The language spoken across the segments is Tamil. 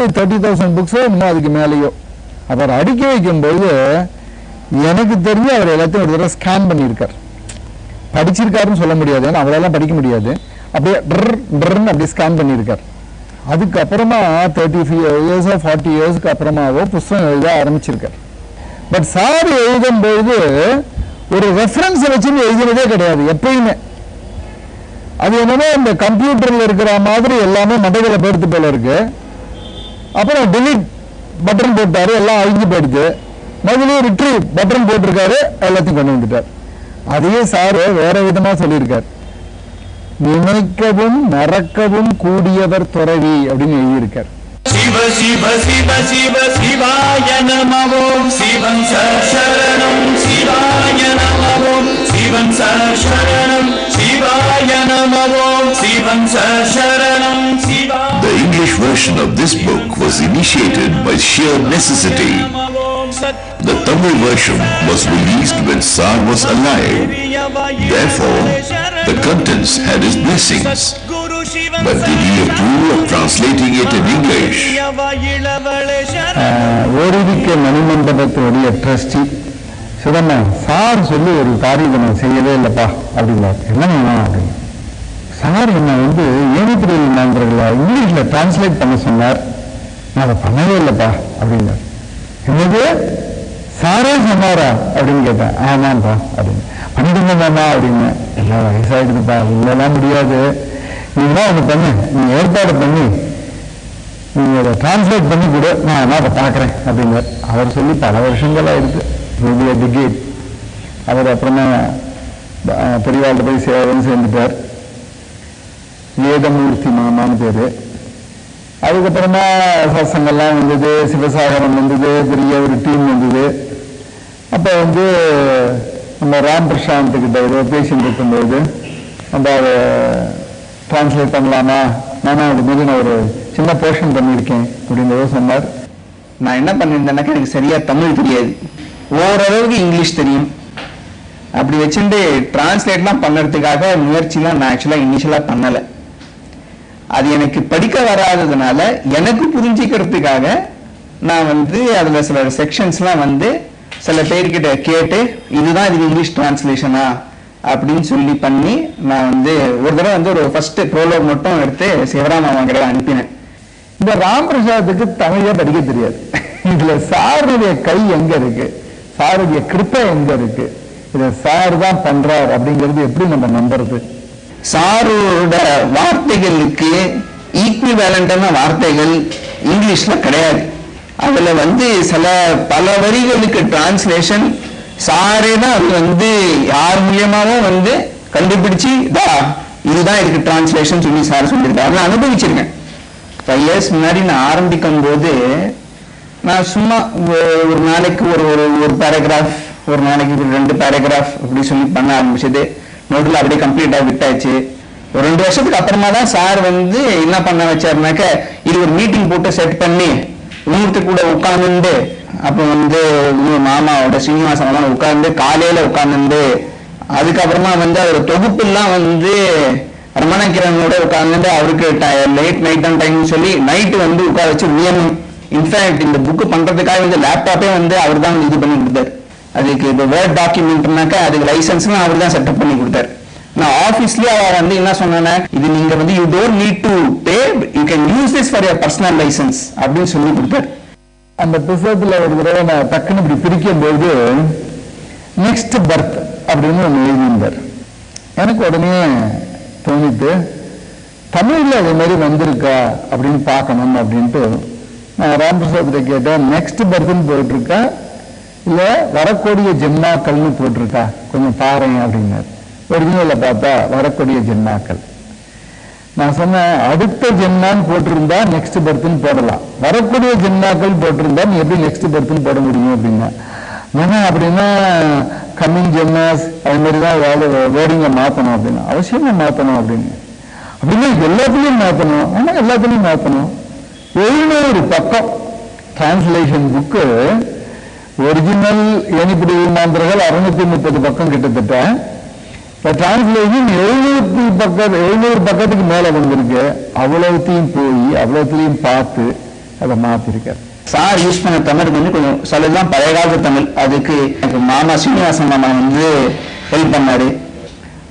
நியர்லி தேர்ட்டி தௌசண்ட் புக்ஸோ இன்னும் அதுக்கு மேலேயோ. அவர் அடுக்கி வைக்கும்போது எனக்கு தெரிஞ்சு அவர் எல்லாத்தையும் ஒரு தடவை ஸ்கேன் பண்ணியிருக்கார். படிச்சிருக்காருன்னு சொல்ல முடியாது. ஏன்னா அவரெல்லாம் படிக்க முடியாது. அப்படியே ட்ர் ட்ருன்னு அப்படியே ஸ்கேன் பண்ணியிருக்கார். அதுக்கப்புறமா தேர்ட்டி ஃபைவ் இயர்ஸோ ஃபார்ட்டி இயர்ஸ்க்கு அப்புறமாவோ புஸ்தகம் எழுத ஆரம்பிச்சிருக்கார். பட் சார் எழுதும்போது ஒரு ரெஃபரன்ஸை வச்சுன்னு எழுதுனதே கிடையாது எப்பயுமே. அது என்னன்னா இந்த கம்ப்யூட்டர்ல இருக்கிற மாதிரி எல்லாமே மண்டைகளை போயிடுத்து போல இருக்கு. அப்புறம் delete பட்டன் போட்டார் எல்லாம் அழிஞ்சு போயிடுச்சு. மறுபடியும் ரிட்ரீவ் பட்டன் போட்டிருக்காரு எல்லாத்தையும் கொண்டு வந்துட்டார். அதையே சார் வேற விதமாக சொல்லியிருக்கார். நினைக்கவும் மறக்கவும் கூடியவர் துறவி அப்படின்னு எழுதியிருக்கார். சிவ சிவ சிவ சிவ சிவாய நமவோம் சிவன் சரணம் சிவாய நமவோம் சிவன் சரணம் சிவாய நமவோம் சிவன் சரணம் English version of this book was initiated by sheer necessity. நமவோம் சத் The Tamil version was released when Tsar was alive. Therefore, the contents had his blessings. Guru Sivam But did he approve of translating it in English? இளவளே ah, ஓரிவிக்க மணிமண்டபத்தினுடைய trustee சிதம்பா sir சொல்லி ஒரு காரியத்தை நான் செய்யவே இல்லைப்பா அப்படின்னார் என்னங்கண்ணா அப்படின்னு சார் என்ன வந்து ஏனிப்பிரிவில் நண்பர்களா இங்கிலீஷில் டிரான்ஸ்லேட் பண்ண சொன்னார். நான் அதை பண்ணவே இல்லைப்பா அப்படின்னார் என்னது? சாரே சொன்னாரா அப்படின்னு கேட்டேன். ஆமாப்பா அப்படின்னு. பண்ணிட்டு மாமா அப்படின்னு. எல்லாம் வயசாகிடுதுப்பா இல்லைலாம் முடியாது. நீங்க ஒன்று பண்ணு நீ ஏற்பாடு பண்ணி. நீங்கள் அதை டிரான்ஸ்லேட் பண்ணி கொடு நான் என்ன அதை பார்க்குறேன் அப்படின்னார். அவர் சொல்லி பல வருஷங்கள் ஆயிடுது மேபி டிகேட் அவர் அப்புறமா பெரியவாள்கிட்ட போய் சேவன் சேர்ந்துட்டார். வேதமூர்த்தி மாமான்னு பேரு. அதுக்கப்புறமா சசங்கெல்லாம் வந்தது சிவசாகரம் வந்தது பெரிய ஒரு டீம் வந்தது. அப்போ வந்து நம்ம ராம் பிரசாந்த் கிட்ட ஏதோ பேசிட்டு இருக்கும்போது நம்ம அதை டிரான்ஸ்லேட் பண்ணலாமா? நானும் அது மாதிரி நான் ஒரு சின்ன போர்ஷன் பண்ணியிருக்கேன் அப்படின்றத சொன்னார். நான் என்ன பண்ணியிருந்தேன்னாக்கா எனக்கு சரியாக தமிழ் தெரியாது. ஓரளவுக்கு இங்கிலீஷ் தெரியும். அப்படி வச்சுட்டு டிரான்ஸ்லேட்லாம் பண்ணுறதுக்காக முயற்சிலாம் நான் ஆக்சுவலாக இனிஷியலாக பண்ணலை. அது எனக்கு படிக்க வராததுனால எனக்கு புரிஞ்சிக்கிறதுக்காக நான் வந்து அதில் சில செக்ஷன்ஸ்லாம் வந்து சில பேர்கிட்ட கேட்டு இதுதான் இது இங்கிலீஷ் டிரான்ஸ்லேஷனா அப்படின்னு சொல்லி பண்ணி நான் வந்து ஒரு தடவை வந்து ஒரு ஃபர்ஸ்ட் ப்ரோலோக் மட்டும் எடுத்து சிவராம் அவங்கிட்ட அனுப்பினேன். இந்த ராம் பிரசாத்துக்கு தமிழே படிக்க தெரியாது. இதுல சாருடைய கை எங்க இருக்கு? சாருடைய கிருப்பை எங்க இருக்கு? இதை சார் தான் பண்றார் அப்படிங்கிறது எப்படி நம்ம நம்புறது? சாரோட வார்த்தைகளுக்கு ஈக்குவலண்டான வார்த்தைகள் இங்கிலீஷில் கிடையாது. அதில் வந்து சில பல வரிகளுக்கு டிரான்ஸ்லேஷன் சாரே தான் அது வந்து யார் மூலியமாகவும் வந்து கண்டுபிடிச்சு தா இதுதான் இதுக்கு டிரான்ஸ்லேஷன் சொல்லி சார் சொல்லியிருக்காரு. நான் அனுபவிச்சிருக்கேன். ஃபைவ் இயர்ஸ் முன்னாடி நான் ஆரம்பிக்கும் போது நான் சும்மா ஒரு நாளைக்கு ஒரு ஒரு ஒரு பேராகிராஃப் ஒரு நாளைக்கு ஒரு ரெண்டு பேராகிராஃப் அப்படி சொல்லி பண்ண ஆரம்பிச்சது. நோட்டில் அப்படியே கம்ப்ளீட்டாக விட்டாச்சு. ஒரு ரெண்டு வருஷத்துக்கு அப்புறமா தான் சார் வந்து என்ன பண்ண வச்சாருனாக்க இது ஒரு மீட்டிங் போட்டு செட் பண்ணி இன்னொருத்தர் கூட உட்கார்ந்துட்டு அப்போ வந்து இன்னொரு மாமாவோட ஸ்ரீனிவாசன் உட்கார்ந்து காலையில் உட்கார்ந்து அதுக்கப்புறமா வந்து அவர் தொகுப்புலாம் வந்து ரமணகிரனோட உட்கார்ந்து அவருக்கு லேட் நைட் தான் டைம் சொல்லி நைட்டு வந்து உட்கார வச்சு நியமம் இன்ஃபேக்ட் இந்த புக்கு பண்றதுக்காக வந்து லேப்டாப்பே வந்து அவர் தான் இது பண்ணி கொடுத்தாரு அதுக்கு இப்போ வேர்ட் டாக்குமெண்ட்னாக்கா அதுக்கு லைசன்ஸ்லாம் அவர் தான் செட்டப் பண்ணி கொடுத்தாரு. நான் ஆஃபீஸ்லயே அவர் வந்து என்ன சொன்னேன்னா இது நீங்க வந்து you don't need to pay you can use this for your personal license அப்படின்னு சொல்லி கொடுத்தாரு. அந்த புத்தகத்தில் ஒரு தடவை நான் டக்குன்னு இப்படி பிரிக்கும் போது நெக்ஸ்ட் பர்த் அப்படின்னு ஒன்று எழுதியிருந்தார். எனக்கு உடனே தோணிட்டு தமிழில் அதே மாதிரி வந்திருக்கா? அப்படின்னு பார்க்கணும் அப்படின்ட்டு நான் ராமபிரசாத்கிட்ட கேட்டேன் நெக்ஸ்ட் பர்த்னு போயிட்டுருக்கா இல்ல வரக்கூடிய ஜென்மாக்கள்னு போட்டிருக்கா? கொஞ்சம் பாருங்க அப்படின்னாரு. ஒரிஜினல பார்த்தா வரக்கூடிய ஜென்னாக்கள். நான் சொன்னேன் அடுத்த ஜென்னான்னு போட்டிருந்தா நெக்ஸ்ட் பர்த்னு போடலாம். வரக்கூடிய ஜென்னாக்கள் போட்டிருந்தா நீ எப்படி நெக்ஸ்ட் பர்த்னு போட முடியும் அப்படின்னா? ஏன்னா அப்படின்னா கம்மிங் ஜென்னாஸ் அது மாதிரி தான் ஏதாவது வேர்டிங்கை மாற்றணும் அப்படின்னா. அவசியமா மாற்றணும் அப்படின்னு. அப்படின்னா எல்லாத்துலேயும் மாற்றணும் ஆனா எல்லாத்துலேயும் மாற்றணும் எழுநூறு பக்கம் டிரான்ஸ்லேஷன் புக்கு ஒரிஜினல் ஏனிப்படி மாந்திரங்கள் அறுநூத்தி முப்பது பக்கம் கிட்டத்தட்ட. இப்போ டிரான்ஸ்லேஷன் எழுநூத்தி பக்கம் எழுநூறு பக்கத்துக்கு மேல வந்திருக்கு அவ்வளவுத்தையும் போய் அவ்வளவுத்தையும் பார்த்து அதை மாத்திருக்கார். சார் யூஸ் பண்ண தமிழ் வந்து கொஞ்சம் சொல்லலாம். பழைய காலத்து தமிழ். அதுக்கு எனக்கு மாமா சீனிவாசன் மாமா வந்து ஹெல்ப் பண்ணாரு.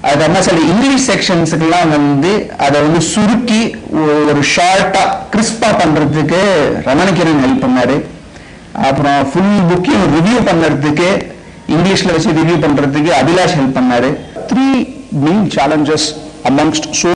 அது என்ன சொல்லி இங்கிலீஷ் செக்ஷன்ஸுக்கெல்லாம் வந்து அதை வந்து சுருக்கி ஒ- ஒரு ஷார்ட்டா கிறிஸ்பா பண்றதுக்கு ரமணிக்கிரன் ஹெல்ப் பண்ணாரு. அப்புறம் ஃபுல் புக்கையும் ரிவ்யூ பண்றதுக்கு இங்கிலீஷ்ல வச்சு ரிவ்யூ பண்றதுக்கு அபிலாஷ் ஹெல்ப் பண்ணார். Three main challenges amongst so